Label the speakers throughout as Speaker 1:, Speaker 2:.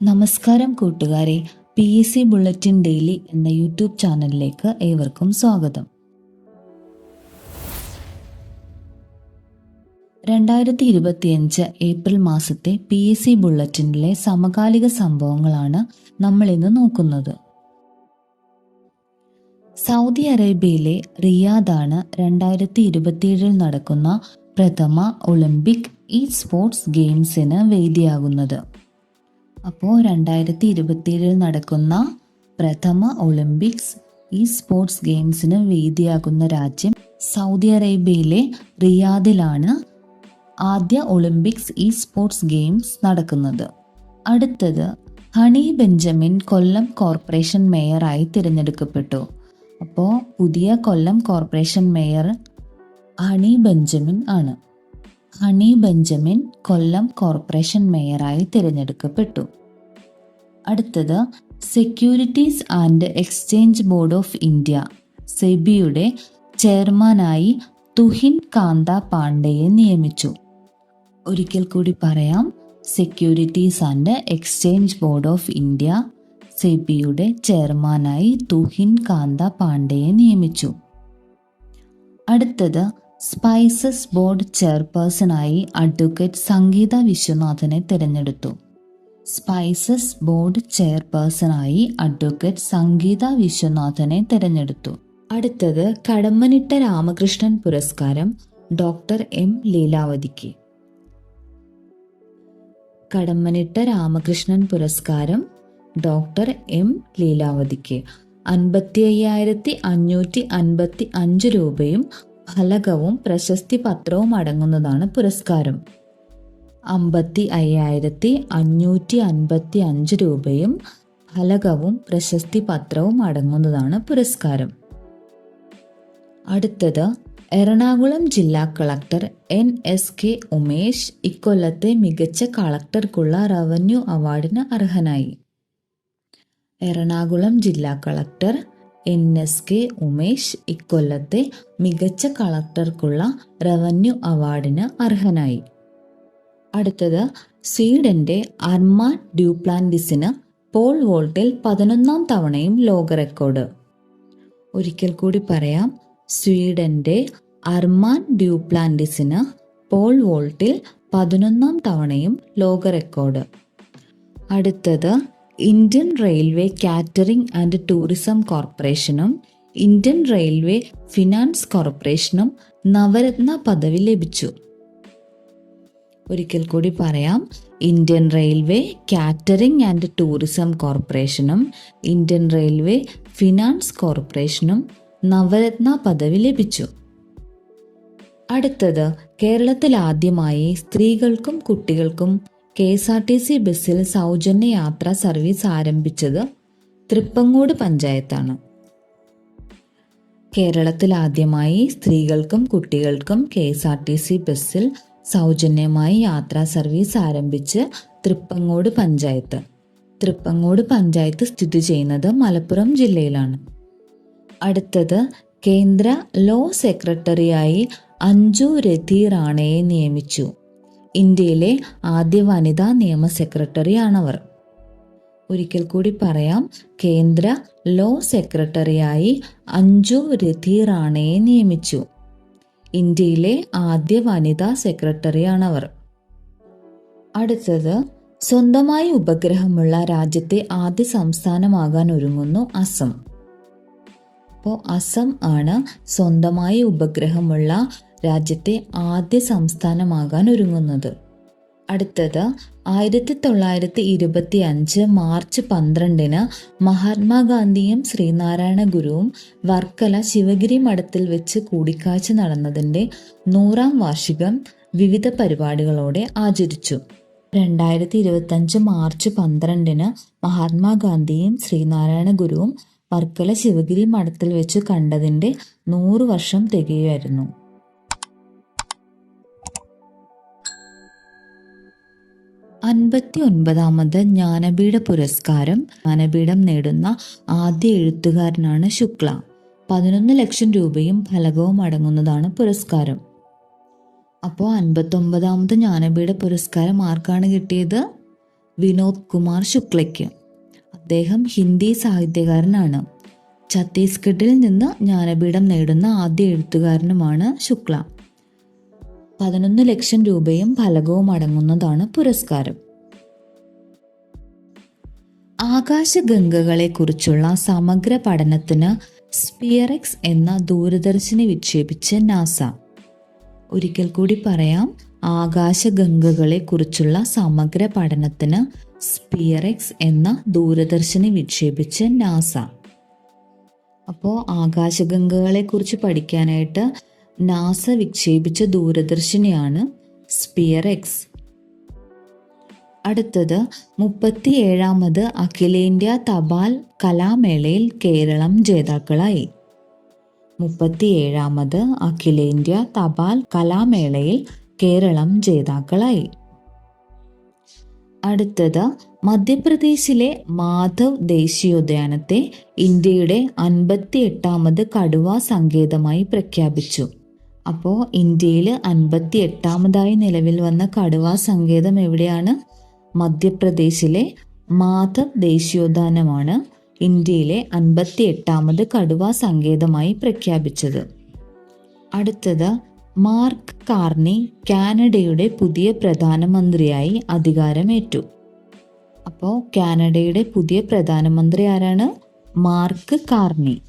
Speaker 1: നമസ്കാരം കൂട്ടുകാരെ P S C bulletin daily എന്ന യൂട്യൂബ് ചാനലിലേക്ക് ഏവർക്കും സ്വാഗതം. രണ്ടായിരത്തി ഇരുപത്തിയഞ്ച് ഏപ്രിൽ മാസത്തെ പി എസ് സി ബുള്ളറ്റിനിലെ സമകാലിക സംഭവങ്ങളാണ് നമ്മൾ ഇന്ന് നോക്കുന്നത്. സൗദി അറേബ്യയിലെ റിയാദാണ് രണ്ടായിരത്തി ഇരുപത്തിയേഴിൽ നടക്കുന്ന പ്രഥമ ഒളിമ്പിക് ഇ സ്പോർട്സ് ഗെയിംസിന് വേദിയാകുന്നത്. അപ്പോൾ രണ്ടായിരത്തി ഇരുപത്തിയേഴിൽ നടക്കുന്ന പ്രഥമ ഒളിമ്പിക്സ് ഈ സ്പോർട്സ് ഗെയിംസിന് വേദിയാകുന്ന രാജ്യം സൗദി അറേബ്യയിലെ റിയാദിലാണ് ആദ്യ ഒളിമ്പിക്സ് ഈ സ്പോർട്സ് ഗെയിംസ് നടക്കുന്നത്. അടുത്തത് ഹണി ബെഞ്ചമിൻ കൊല്ലം കോർപ്പറേഷൻ മേയറായി തിരഞ്ഞെടുക്കപ്പെട്ടു. അപ്പോൾ പുതിയ കൊല്ലം കോർപ്പറേഷൻ മേയർ ഹണി ബെഞ്ചമിൻ ആണ്. ഹണി ബെഞ്ചമിൻ കൊല്ലം കോർപ്പറേഷൻ മേയറായി തിരഞ്ഞെടുക്കപ്പെട്ടു. അടുത്തത് securities and exchange board of India സെബിയുടെ ചെയർമാനായി തുഹിൻ കാന്ത പാണ്ഡെയെ നിയമിച്ചു. ഒരിക്കൽ കൂടി പറയാം securities and exchange board of India സെബിയുടെ ചെയർമാനായി തുഹിൻ കാന്ത പാണ്ഡെയെ നിയമിച്ചു. അടുത്തത് സ്പൈസസ് ബോർഡ് ചെയർപേഴ്സണായി അഡ്വക്കേറ്റ് സംഗീത വിശ്വനാഥനെ തിരഞ്ഞെടുത്തു. സ്പൈസസ് ബോർഡ് ചെയർപേഴ്സണായി അഡ്വക്കേറ്റ് സംഗീത വിശ്വനാഥനെ തിരഞ്ഞെടുത്തു. അടുത്തത് കടമ്മനിട്ട രാമകൃഷ്ണൻ പുരസ്കാരം ഡോക്ടർ എം ലീലാവതിക്ക്. കടമ്മനിട്ട രാമകൃഷ്ണൻ പുരസ്കാരം ഡോക്ടർ എം ലീലാവതിക്ക്. അൻപത്തി അയ്യായിരത്തി അഞ്ഞൂറ്റി അൻപത്തി അഞ്ച് രൂപയും ഫലകവും പ്രശസ്തി പത്രവും അടങ്ങുന്നതാണ് പുരസ്കാരം. അമ്പത്തി അയ്യായിരത്തി അഞ്ഞൂറ്റി അൻപത്തി അഞ്ച് രൂപയും ഫലകവും പ്രശസ്തി പത്രവും അടങ്ങുന്നതാണ് പുരസ്കാരം. അടുത്തത് എറണാകുളം ജില്ലാ collector N S K Umesh ഇക്കൊല്ലത്തെ മികച്ച കളക്ടർക്കുള്ള റവന്യൂ അവാർഡിന് അർഹനായി. എറണാകുളം ജില്ലാ collector N S K Umesh ഇക്കൊല്ലത്തെ മികച്ച കളക്ടർക്കുള്ള റവന്യൂ അവാർഡിന് അർഹനായി. അടുത്തത് സ്വീഡന്റെ അർമാൻ ഡ്യൂപ്ലാൻഡിസിന് പോൾ വോൾട്ടിൽ പതിനൊന്നാം തവണയും ലോക റെക്കോർഡ്. ഒരിക്കൽ കൂടി പറയാം സ്വീഡന്റെ അർമാൻ ഡ്യൂപ്ലാൻഡിസിന് പോൾ വോൾട്ടിൽ പതിനൊന്നാം തവണയും ലോക റെക്കോർഡ്. അടുത്തത് Indian railway catering and tourism കോർപ്പറേഷനും ഇന്ത്യൻ റെയിൽവേ ഫിനാൻസ് കോർപ്പറേഷനും നവരത്ന പദവി ലഭിച്ചു. ഒരിക്കൽ കൂടി പറയാം Indian railway catering and tourism കോർപ്പറേഷനും ഇന്ത്യൻ റെയിൽവേ ഫിനാൻസ് കോർപ്പറേഷനും നവരത്ന പദവി ലഭിച്ചു. അടുത്തത് കേരളത്തിൽ ആദ്യമായി സ്ത്രീകൾക്കും കുട്ടികൾക്കും K S R T C ബസ്സിൽ സൗജന്യ യാത്രാ സർവീസ് ആരംഭിച്ചത് തൃപ്പങ്ങോട് പഞ്ചായത്താണ്. കേരളത്തിൽ ആദ്യമായി സ്ത്രീകൾക്കും കുട്ടികൾക്കും K S R T C ബസ്സിൽ സൗജന്യമായി യാത്രാ സർവീസ് ആരംഭിച്ച് തൃപ്പങ്ങോട് പഞ്ചായത്ത്. തൃപ്പങ്ങോട് പഞ്ചായത്ത് സ്ഥിതി ചെയ്യുന്നത് മലപ്പുറം ജില്ലയിലാണ്. അടുത്തത് കേന്ദ്ര ലോ സെക്രട്ടറിയായി അഞ്ജു രതി റാണയെ നിയമിച്ചു. ഇന്ത്യയിലെ ആദ്യ വനിതാ നിയമ സെക്രട്ടറിയാണവർ. ഒരിക്കൽ കൂടി പറയാം കേന്ദ്ര ലോ സെക്രട്ടറിയായി അഞ്ജു രതി റാണയെ നിയമിച്ചു. ഇന്ത്യയിലെ ആദ്യ വനിതാ സെക്രട്ടറിയാണവർ. അടുത്തത് സ്വന്തമായി ഉപഗ്രഹമുള്ള രാജ്യത്തെ ആദ്യ സംസ്ഥാനമാകാൻ ഒരുങ്ങുന്നു അസം. അപ്പോൾ അസം ആണ് സ്വന്തമായി ഉപഗ്രഹമുള്ള രാജ്യത്തെ ആദ്യ സംസ്ഥാനമാകാൻ ഒരുങ്ങുന്നത്. അടുത്തത് ആയിരത്തി തൊള്ളായിരത്തി ഇരുപത്തി അഞ്ച് മാർച്ച് പന്ത്രണ്ടിന് മഹാത്മാഗാന്ധിയും ശ്രീനാരായണ ഗുരുവും വർക്കല ശിവഗിരി മഠത്തിൽ വെച്ച് കൂടിക്കാഴ്ച നടന്നതിന്റെ നൂറാം വാർഷികം വിവിധ പരിപാടികളോടെ ആചരിച്ചു. രണ്ടായിരത്തി ഇരുപത്തഞ്ച് മാർച്ച് പന്ത്രണ്ടിന് മഹാത്മാഗാന്ധിയും ശ്രീനാരായണ ഗുരുവും വർക്കല ശിവഗിരി മഠത്തിൽ വെച്ച് കണ്ടതിന്റെ നൂറ് വർഷം തികയായിരുന്നു അൻപത്തി ഒൻപതാമത് ജ്ഞാനപീഠ പുരസ്കാരം ജ്ഞാനപീഠം നേടുന്ന ആദ്യ എഴുത്തുകാരനാണ് ശുക്ല. പതിനൊന്ന് ലക്ഷം രൂപയും ഫലകവും അടങ്ങുന്നതാണ് പുരസ്കാരം. അപ്പോൾ അൻപത്തൊമ്പതാമത് ജ്ഞാനപീഠ പുരസ്കാരം ആർക്കാണ് കിട്ടിയത്? വിനോദ് കുമാർ ശുക്ലയ്ക്ക്. അദ്ദേഹം ഹിന്ദി സാഹിത്യകാരനാണ്. ഛത്തീസ്ഗഡിൽ നിന്ന് ജ്ഞാനപീഠം നേടുന്ന ആദ്യ എഴുത്തുകാരനുമാണ് ശുക്ല. പതിനൊന്ന് ലക്ഷം രൂപയും ഫലകവും അടങ്ങുന്നതാണ് പുരസ്കാരം. ആകാശഗംഗകളെക്കുറിച്ചുള്ള സമഗ്ര പഠനത്തിന് സ്പിയറക്സ് എന്ന ദൂരദർശിനി വിക്ഷേപിച്ച നാസ. ഒരിക്കൽ കൂടി പറയാം ആകാശഗംഗകളെക്കുറിച്ചുള്ള സമഗ്ര പഠനത്തിന് സ്പിയറക്സ് എന്ന ദൂരദർശിനി വിക്ഷേപിച്ച നാസ. അപ്പോൾ ആകാശഗംഗകളെക്കുറിച്ച് പഠിക്കാനായിട്ട് നാസ വിക്ഷേപിച്ച ദൂരദർശിനിയാണ് സ്പിയർ എക്സ്. അടുത്തത് മുപ്പത്തി ഏഴാമത് അഖിലേന്ത്യാ തപാൽ കലാമേളയിൽ കേരളം ജേതാക്കളായി. മുപ്പത്തി ഏഴാമത് അഖിലേന്ത്യാ തപാൽ കലാമേളയിൽ കേരളം ജേതാക്കളായി. അടുത്തത് മധ്യപ്രദേശിലെ മാധവ് ദേശീയോദ്യാനത്തെ ഇന്ത്യയുടെ അൻപത്തി എട്ടാമത് കടുവ സങ്കേതമായി പ്രഖ്യാപിച്ചു. അപ്പോൾ ഇന്ത്യയിൽ അൻപത്തി എട്ടാമതായി നിലവിൽ വന്ന കടുവ സങ്കേതം എവിടെയാണ്? മധ്യപ്രദേശിലെ മാധവ് ദേശീയോദ്യാനമാണ് ഇന്ത്യയിലെ അൻപത്തി എട്ടാമത് കടുവ സങ്കേതമായി പ്രഖ്യാപിച്ചത്. അടുത്തത് മാർക്ക് കാർണി കാനഡയുടെ പുതിയ പ്രധാനമന്ത്രിയായി അധികാരമേറ്റു. അപ്പോൾ കാനഡയുടെ പുതിയ പ്രധാനമന്ത്രി ആരാണ്? Mark Carney.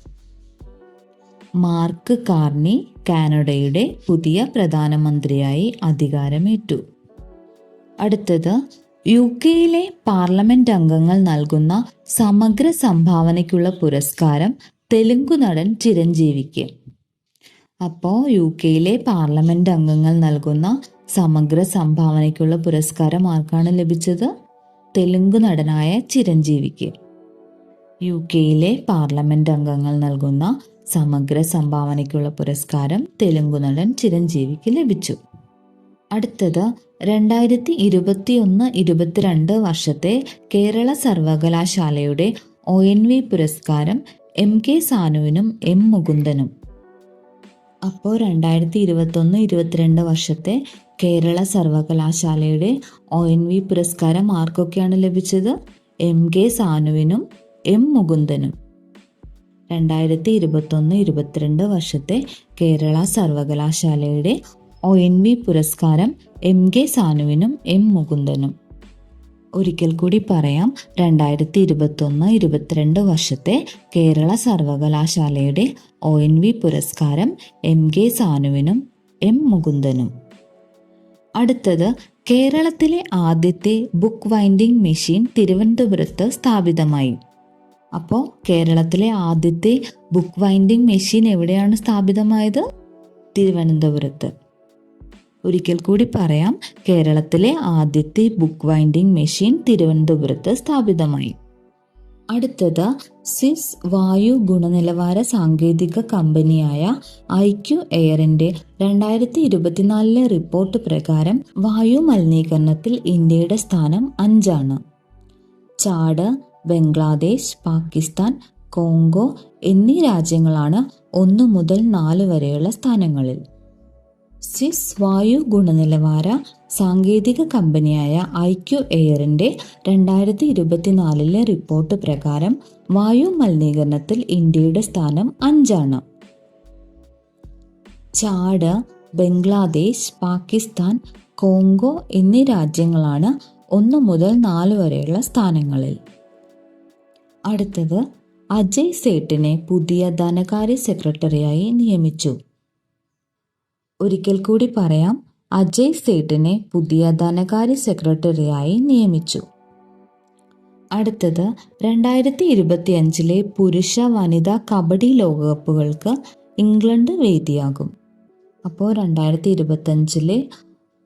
Speaker 1: മാർക്ക് കാർണി കാനഡയുടെ പുതിയ പ്രധാനമന്ത്രിയായി അധികാരമേറ്റു. അടുത്തത് യു കെയിലെ പാർലമെന്റ് അംഗങ്ങൾ നൽകുന്ന സമഗ്ര സംഭാവനയ്ക്കുള്ള പുരസ്കാരം തെലുങ്കു നടൻ ചിരഞ്ജീവിക്ക്. അപ്പോൾ യു കെയിലെ പാർലമെന്റ് അംഗങ്ങൾ നൽകുന്ന സമഗ്ര സംഭാവനയ്ക്കുള്ള പുരസ്കാരം ആർക്കാണ് ലഭിച്ചത്? തെലുങ്ക് നടനായ ചിരഞ്ജീവിക്ക്. യു കെയിലെ പാർലമെന്റ് അംഗങ്ങൾ നൽകുന്ന സമഗ്ര സംഭാവനയ്ക്കുള്ള പുരസ്കാരം തെലുങ്കു നടൻ ചിരഞ്ജീവിക്ക് ലഭിച്ചു. അടുത്തത് രണ്ടായിരത്തി ഇരുപത്തിയൊന്ന് ഇരുപത്തിരണ്ട് വർഷത്തെ കേരള സർവകലാശാലയുടെ ഒ എൻ വി പുരസ്കാരം എം കെ സാനുവിനും എം മുകുന്ദനും. അപ്പോൾ രണ്ടായിരത്തി ഇരുപത്തൊന്ന് ഇരുപത്തിരണ്ട് വർഷത്തെ കേരള സർവകലാശാലയുടെ ഒ എൻ വി പുരസ്കാരം ആർക്കൊക്കെയാണ് ലഭിച്ചത്? എം കെ സാനുവിനും എം മുകുന്ദനും. രണ്ടായിരത്തി ഇരുപത്തൊന്ന് ഇരുപത്തിരണ്ട് വർഷത്തെ കേരള സർവകലാശാലയുടെ ഒ എൻ വി പുരസ്കാരം എം കെ സാനുവിനും എം മുകുന്ദനും. ഒരിക്കൽ കൂടി പറയാം രണ്ടായിരത്തി ഇരുപത്തൊന്ന് ഇരുപത്തിരണ്ട് വർഷത്തെ കേരള സർവകലാശാലയുടെ ഒ എൻ വി പുരസ്കാരം എം കെ സാനുവിനും എം മുകുന്ദനും. അടുത്തത് കേരളത്തിലെ ആദ്യത്തെ ബുക്ക് വൈൻഡിംഗ് മെഷീൻ തിരുവനന്തപുരത്ത് സ്ഥാപിതമായി. അപ്പോൾ കേരളത്തിലെ ആദ്യത്തെ ബുക്ക് വൈൻഡിങ് മെഷീൻ എവിടെയാണ് സ്ഥാപിതമായത്? തിരുവനന്തപുരത്ത്. ഒരിക്കൽ കൂടി പറയാം കേരളത്തിലെ ആദ്യത്തെ ബുക്ക് വൈൻഡിങ് മെഷീൻ തിരുവനന്തപുരത്ത് സ്ഥാപിതമായി. അടുത്തത് സ്വിസ് വായു ഗുണനിലവാര സാങ്കേതിക കമ്പനിയായ ഐ ക്യു എയറിന്റെ രണ്ടായിരത്തി ഇരുപത്തിനാലിലെ റിപ്പോർട്ട് പ്രകാരം വായു മലിനീകരണത്തിൽ ഇന്ത്യയുടെ സ്ഥാനം അഞ്ചാണ്. ചാട് ബംഗ്ലാദേശ് പാകിസ്ഥാൻ കോങ്കോ എന്നീ രാജ്യങ്ങളാണ് ഒന്ന് മുതൽ നാല് വരെയുള്ള സ്ഥാനങ്ങളിൽ. സ്വിസ് വായു ഗുണനിലവാര സാങ്കേതിക കമ്പനിയായ ഐക്യു എയറിന്റെ രണ്ടായിരത്തി ഇരുപത്തിനാലിലെ റിപ്പോർട്ട് പ്രകാരം വായു മലിനീകരണത്തിൽ ഇന്ത്യയുടെ സ്ഥാനം അഞ്ചാണ്. ചാട് ബംഗ്ലാദേശ് പാകിസ്ഥാൻ കോങ്കോ എന്നീ രാജ്യങ്ങളാണ് ഒന്ന് മുതൽ നാല് വരെയുള്ള സ്ഥാനങ്ങളിൽ. അടുത്തത് അജയ് സേട്ടിനെ പുതിയ ധനകാര്യ സെക്രട്ടറിയായി നിയമിച്ചു. ഒരിക്കൽ കൂടി പറയാം അജയ് സേട്ടിനെ പുതിയ ധനകാര്യ സെക്രട്ടറിയായി നിയമിച്ചു. അടുത്തത് രണ്ടായിരത്തി ഇരുപത്തി അഞ്ചിലെ പുരുഷ വനിതാ കബഡി ലോകകപ്പുകൾക്ക് ഇംഗ്ലണ്ട് വേദിയാകും. അപ്പോൾ രണ്ടായിരത്തി ഇരുപത്തഞ്ചിലെ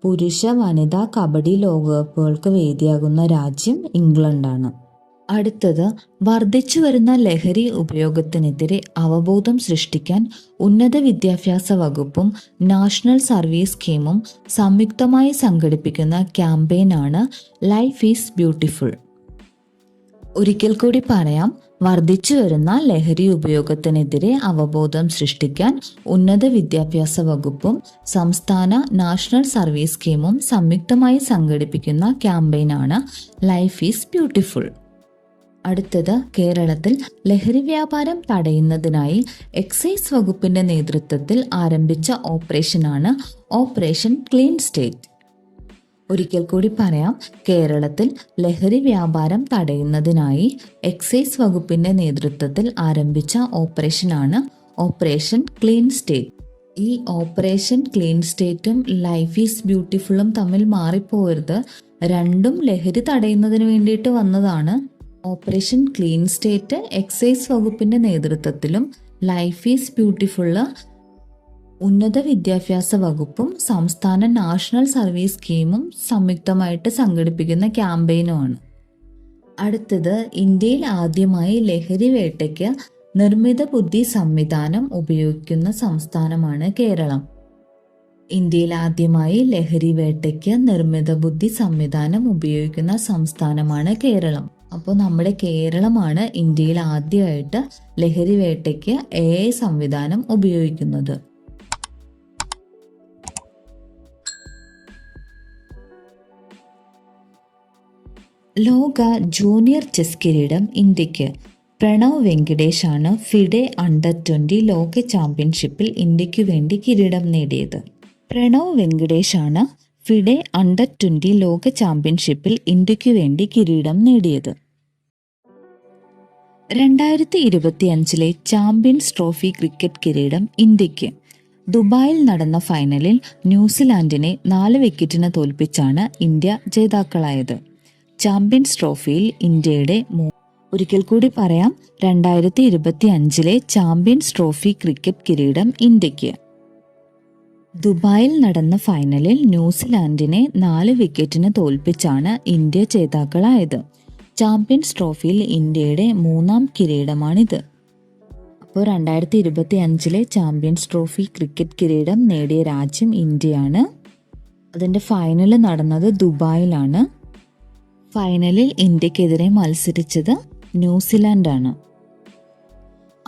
Speaker 1: പുരുഷ വനിതാ കബഡി ലോകകപ്പുകൾക്ക് വേദിയാകുന്ന രാജ്യം ഇംഗ്ലണ്ടാണ്. അടുത്തത് വർദ്ധിച്ചു വരുന്ന ലഹരി ഉപയോഗത്തിനെതിരെ അവബോധം സൃഷ്ടിക്കാൻ ഉന്നത വിദ്യാഭ്യാസ വകുപ്പും നാഷണൽ സർവീസ് സ്കീമും സംയുക്തമായി സംഘടിപ്പിക്കുന്ന ക്യാമ്പയിനാണ് ലൈഫ് ഈസ് ബ്യൂട്ടിഫുൾ ഒരിക്കൽ കൂടി പറയാം വർദ്ധിച്ചു വരുന്ന ലഹരി ഉപയോഗത്തിനെതിരെ അവബോധം സൃഷ്ടിക്കാൻ ഉന്നത വിദ്യാഭ്യാസ വകുപ്പും സംസ്ഥാന നാഷണൽ സർവീസ് സ്കീമും സംയുക്തമായി സംഘടിപ്പിക്കുന്ന ക്യാമ്പയിനാണ് ലൈഫ് ഈസ് ബ്യൂട്ടിഫുൾ അടുത്തത് കേരളത്തിൽ ലഹരി വ്യാപാരം തടയുന്നതിനായി എക്സൈസ് വകുപ്പിന്റെ നേതൃത്വത്തിൽ ആരംഭിച്ച ഓപ്പറേഷനാണ് ഓപ്പറേഷൻ ക്ലീൻ സ്റ്റേറ്റ്. ഒരിക്കൽ കൂടി പറയാം കേരളത്തിൽ ലഹരി വ്യാപാരം തടയുന്നതിനായി എക്സൈസ് വകുപ്പിന്റെ നേതൃത്വത്തിൽ ആരംഭിച്ച ഓപ്പറേഷനാണ് ഓപ്പറേഷൻ ക്ലീൻ സ്റ്റേറ്റ്. ഈ ഓപ്പറേഷൻ ക്ലീൻ സ്റ്റേറ്റും ലൈഫ് ഈസ് ബ്യൂട്ടിഫുള്ളും തമ്മിൽ മാറിപ്പോകരുത്. രണ്ടും ലഹരി തടയുന്നതിന് വേണ്ടിയിട്ട് വന്നതാണ് ഓപ്പറേഷൻ ക്ലീൻ സ്റ്റേറ്റ് എക്സൈസ് വകുപ്പിന്റെ നേതൃത്വത്തിലും ലൈഫ് ഈസ് ബ്യൂട്ടിഫുള്ള് ഉന്നത വിദ്യാഭ്യാസ വകുപ്പും സംസ്ഥാന നാഷണൽ സർവീസ് സ്കീമും സംയുക്തമായിട്ട് സംഘടിപ്പിക്കുന്ന ക്യാമ്പയിനുമാണ്. അടുത്തത് ഇന്ത്യയിൽ ആദ്യമായി ലഹരി വേട്ടയ്ക്ക് നിർമ്മിത ബുദ്ധി സംവിധാനം ഉപയോഗിക്കുന്ന സംസ്ഥാനമാണ് കേരളം. ഇന്ത്യയിൽ ആദ്യമായി ലഹരി വേട്ടയ്ക്ക് നിർമ്മിത ബുദ്ധി സംവിധാനം ഉപയോഗിക്കുന്ന സംസ്ഥാനമാണ് കേരളം. അപ്പോൾ നമ്മുടെ കേരളമാണ് ഇന്ത്യയിൽ ആദ്യമായിട്ട് ലഹരി വേട്ടയ്ക്ക് എ സംവിധാനം ഉപയോഗിക്കുന്നത്. ലോക ജൂനിയർ ചെസ് കിരീടം ഇന്ത്യയ്ക്ക് പ്രണവ് വെങ്കിടേഷ് ആണ് ഫിഡെ അണ്ടർ ട്വന്റി ലോക ചാമ്പ്യൻഷിപ്പിൽ ഇന്ത്യയ്ക്ക് വേണ്ടി കിരീടം നേടിയത്. പ്രണവ് വെങ്കിടേഷ് ആണ് ഫിഡെ അണ്ടർ ട്വന്റി ലോക ചാമ്പ്യൻഷിപ്പിൽ ഇന്ത്യയ്ക്ക് വേണ്ടി കിരീടം നേടിയത്. രണ്ടായിരത്തി ഇരുപത്തി അഞ്ചിലെ ചാമ്പ്യൻസ് ട്രോഫി ക്രിക്കറ്റ് കിരീടം ഇന്ത്യയ്ക്ക് ദുബായിൽ നടന്ന ഫൈനലിൽ ന്യൂസിലാൻഡിനെ നാല് വിക്കറ്റിന് തോൽപ്പിച്ചാണ് ഇന്ത്യ ജേതാക്കളായത്. ചാമ്പ്യൻസ് ട്രോഫിയിൽ ഇന്ത്യയുടെ ഒരിക്കൽ കൂടി പറയാം രണ്ടായിരത്തി ഇരുപത്തി അഞ്ചിലെ ചാമ്പ്യൻസ് ട്രോഫി ക്രിക്കറ്റ് കിരീടം ഇന്ത്യയ്ക്ക് ദുബായിൽ നടന്ന ഫൈനലിൽ ന്യൂസിലാൻഡിനെ നാല് വിക്കറ്റിന് തോൽപ്പിച്ചാണ് ഇന്ത്യ ജേതാക്കളായത്. ചാമ്പ്യൻസ് ട്രോഫിയിൽ ഇന്ത്യയുടെ മൂന്നാം കിരീടമാണിത്. അപ്പോൾ രണ്ടായിരത്തി ഇരുപത്തി അഞ്ചിലെ ചാമ്പ്യൻസ് ട്രോഫി ക്രിക്കറ്റ് കിരീടം നേടിയ രാജ്യം ഇന്ത്യയാണ്. അതിന്റെ ഫൈനൽ നടന്നത് ദുബായിലാണ്. ഫൈനലിൽ ഇന്ത്യക്കെതിരെ മത്സരിച്ചത് ന്യൂസിലാൻഡാണ്.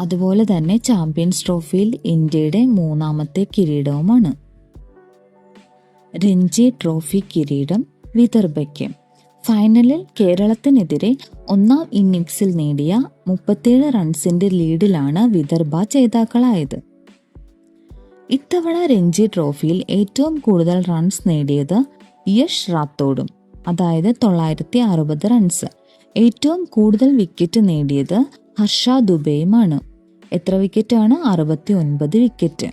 Speaker 1: അതുപോലെ തന്നെ ചാമ്പ്യൻസ് ട്രോഫിയിൽ ഇന്ത്യയുടെ മൂന്നാമത്തെ കിരീടവുമാണ്. രഞ്ജി ട്രോഫി കിരീടം വിദർഭയ്ക്ക്. ഫൈനലിൽ കേരളത്തിനെതിരെ ഒന്നാം ഇന്നിംഗ്സിൽ നേടിയ മുപ്പത്തിയേഴ് റൺസിന്റെ ലീഡിലാണ് വിദർഭ ജേതാക്കളായത്. ഇത്തവണ രഞ്ജി ട്രോഫിയിൽ ഏറ്റവും കൂടുതൽ റൺസ് നേടിയത് യഷ് റാത്തോഡും അതായത് തൊള്ളായിരത്തി അറുപത് റൺസ്. ഏറ്റവും കൂടുതൽ വിക്കറ്റ് നേടിയത് ഹർഷ ദുബെയുമാണ്. എത്ര വിക്കറ്റാണ്? അറുപത്തി ഒൻപത് വിക്കറ്റ്.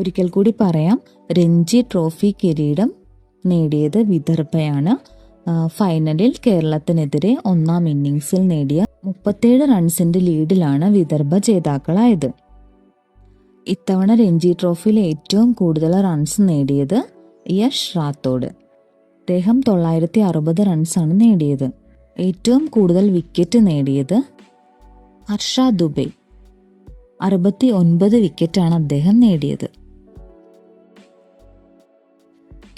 Speaker 1: ഒരിക്കൽ കൂടി പറയാം രഞ്ജി ട്രോഫി കിരീടം നേടിയത് വിദർഭയാണ്. ഫൈനലിൽ കേരളത്തിനെതിരെ ഒന്നാം ഇന്നിംഗ്സിൽ നേടിയ മുപ്പത്തേഴ് റൺസിന്റെ ലീഡിലാണ് വിദർഭ ജേതാക്കളായത്. ഇത്തവണ രഞ്ജി ട്രോഫിയിൽ ഏറ്റവും കൂടുതൽ റൺസ് നേടിയത് യഷ് റാത്തോഡ്. അദ്ദേഹം തൊള്ളായിരത്തി അറുപത് റൺസാണ് നേടിയത്. ഏറ്റവും കൂടുതൽ വിക്കറ്റ് നേടിയത് ഹർഷ ദുബെ. അറുപത്തി ഒൻപത് വിക്കറ്റാണ് അദ്ദേഹം നേടിയത്.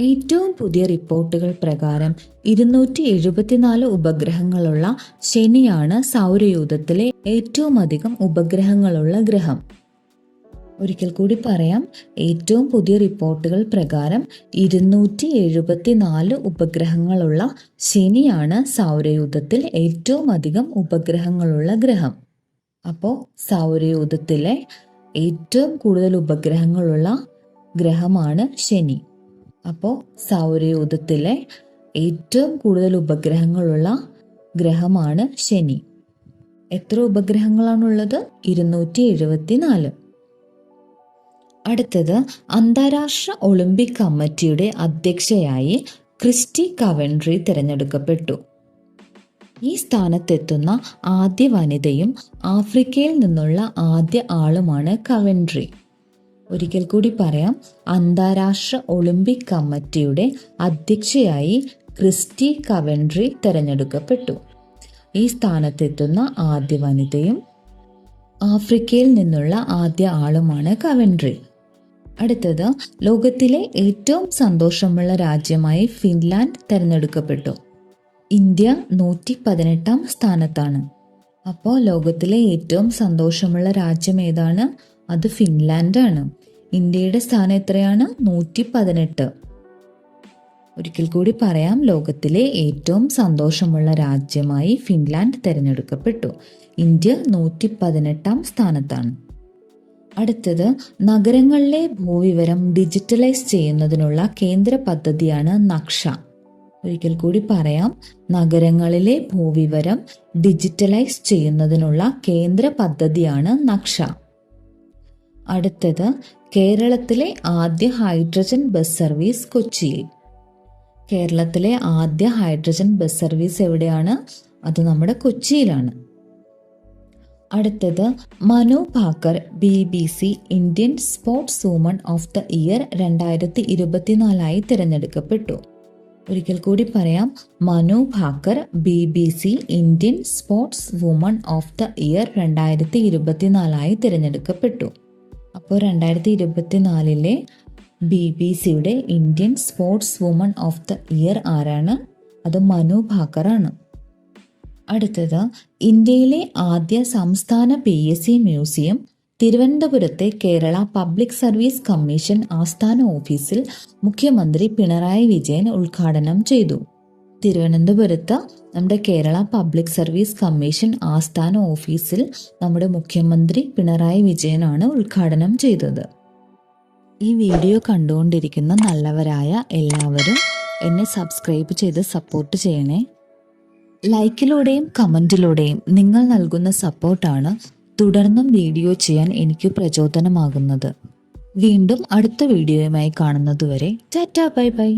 Speaker 1: ഏറ്റവും പുതിയ റിപ്പോർട്ടുകൾ പ്രകാരം ഇരുന്നൂറ്റി എഴുപത്തിനാല് ഉപഗ്രഹങ്ങളുള്ള ശനിയാണ് സൗരയൂഥത്തിലെ ഏറ്റവും അധികം ഉപഗ്രഹങ്ങളുള്ള ഗ്രഹം. ഒരിക്കൽ കൂടി പറയാം ഏറ്റവും പുതിയ റിപ്പോർട്ടുകൾ പ്രകാരം ഇരുന്നൂറ്റി എഴുപത്തി നാല് ഉപഗ്രഹങ്ങളുള്ള ശനിയാണ് സൗരയൂഥത്തിൽ ഏറ്റവും അധികം ഉപഗ്രഹങ്ങളുള്ള ഗ്രഹം. അപ്പോൾ സൗരയൂഥത്തിലെ ഏറ്റവും കൂടുതൽ ഉപഗ്രഹങ്ങളുള്ള ഗ്രഹമാണ് ശനി. അപ്പോൾ സൗരയൂഥത്തിലെ ഏറ്റവും കൂടുതൽ ഉപഗ്രഹങ്ങളുള്ള ഗ്രഹമാണ് ശനി. എത്ര ഉപഗ്രഹങ്ങളാണുള്ളത്? ഇരുന്നൂറ്റി എഴുപത്തി നാല് അടുത്തത് അന്താരാഷ്ട്ര ഒളിമ്പിക് കമ്മിറ്റിയുടെ അധ്യക്ഷയായി ക്രിസ്റ്റി കവൻട്രി തിരഞ്ഞെടുക്കപ്പെട്ടു. ഈ സ്ഥാനത്തെത്തുന്ന ആദ്യ വനിതയും ആഫ്രിക്കയിൽ നിന്നുള്ള ആദ്യ ആളുമാണ് കവൻട്രി. ഒരിക്കൽ കൂടി പറയാം. അന്താരാഷ്ട്ര ഒളിമ്പിക് കമ്മിറ്റിയുടെ അധ്യക്ഷയായി ക്രിസ്റ്റി കവൻട്രി തിരഞ്ഞെടുക്കപ്പെട്ടു. ഈ സ്ഥാനത്തെത്തുന്ന ആദ്യ വനിതയും ആഫ്രിക്കയിൽ നിന്നുള്ള ആദ്യ ആളുമാണ് കവൻട്രി. അടുത്തത് ലോകത്തിലെ ഏറ്റവും സന്തോഷമുള്ള രാജ്യമായി ഫിൻലാൻഡ് തിരഞ്ഞെടുക്കപ്പെട്ടു. ഇന്ത്യ നൂറ്റി പതിനെട്ടാം സ്ഥാനത്താണ്. അപ്പോൾ ലോകത്തിലെ ഏറ്റവും സന്തോഷമുള്ള രാജ്യം ഏതാണ്? അത് ഫിൻലാൻഡാണ്. ഇന്ത്യയുടെ സ്ഥാനം എത്രയാണ്? നൂറ്റി പതിനെട്ട് ഒരിക്കൽ കൂടി പറയാം ലോകത്തിലെ ഏറ്റവും സന്തോഷമുള്ള രാജ്യമായി ഫിൻലാൻഡ് തിരഞ്ഞെടുക്കപ്പെട്ടു. ഇന്ത്യ നൂറ്റി പതിനെട്ടാം സ്ഥാനത്താണ്. അടുത്തത് നഗരങ്ങളിലെ ഭൂവിവരം ഡിജിറ്റലൈസ് ചെയ്യുന്നതിനുള്ള കേന്ദ്ര പദ്ധതിയാണ് നക്ഷ. ഒരിക്കൽ കൂടി പറയാം നഗരങ്ങളിലെ ഭൂവിവരം ഡിജിറ്റലൈസ് ചെയ്യുന്നതിനുള്ള കേന്ദ്ര പദ്ധതിയാണ് നക്ഷ. അടുത്തത് കേരളത്തിലെ ആദ്യ ഹൈഡ്രജൻ ബസ് സർവീസ് കൊച്ചിയിൽ. കേരളത്തിലെ ആദ്യ ഹൈഡ്രജൻ ബസ് സർവീസ് എവിടെയാണ്? അത് നമ്മുടെ കൊച്ചിയിലാണ്. അടുത്തത് Manu Bhaker B B C Indian sports woman of the year രണ്ടായിരത്തി ഇരുപത്തിനാലായി തിരഞ്ഞെടുക്കപ്പെട്ടു. ഒരിക്കൽ കൂടി പറയാം Manu Bhaker B B C Indian sports woman of the year രണ്ടായിരത്തി ഇരുപത്തിനാലായി തിരഞ്ഞെടുക്കപ്പെട്ടു. അപ്പോൾ രണ്ടായിരത്തി ഇരുപത്തി നാലിലെ ബി ബി സിയുടെ Indian sports woman of the year ആരാണ്? അത് മനു ഭാക്കറാണ്. അടുത്തത് ഇന്ത്യയിലെ ആദ്യ സംസ്ഥാന പി എസ് സി മ്യൂസിയം തിരുവനന്തപുരത്തെ കേരള പബ്ലിക് സർവീസ് കമ്മീഷൻ ആസ്ഥാന ഓഫീസിൽ മുഖ്യമന്ത്രി പിണറായി വിജയൻ ഉദ്ഘാടനം ചെയ്തു. തിരുവനന്തപുരത്ത് നമ്മുടെ കേരള പബ്ലിക് സർവീസ് കമ്മീഷൻ ആസ്ഥാന ഓഫീസിൽ നമ്മുടെ മുഖ്യമന്ത്രി പിണറായി വിജയനാണ് ഉദ്ഘാടനം ചെയ്തത്. ഈ വീഡിയോ കണ്ടുകൊണ്ടിരിക്കുന്ന നല്ലവരായ എല്ലാവരും എന്നെ സബ്സ്ക്രൈബ് ചെയ്ത് സപ്പോർട്ട് ചെയ്യണേ. ലൈക്കിലൂടെയും കമന്റിലൂടെയും നിങ്ങൾ നൽകുന്ന സപ്പോർട്ടാണ് തുടർന്നും വീഡിയോ ചെയ്യാൻ എനിക്ക് പ്രചോദനമാകുന്നത്. വീണ്ടും അടുത്ത വീഡിയോയുമായി കാണുന്നതുവരെ ടാറ്റാ ബൈ ബൈ.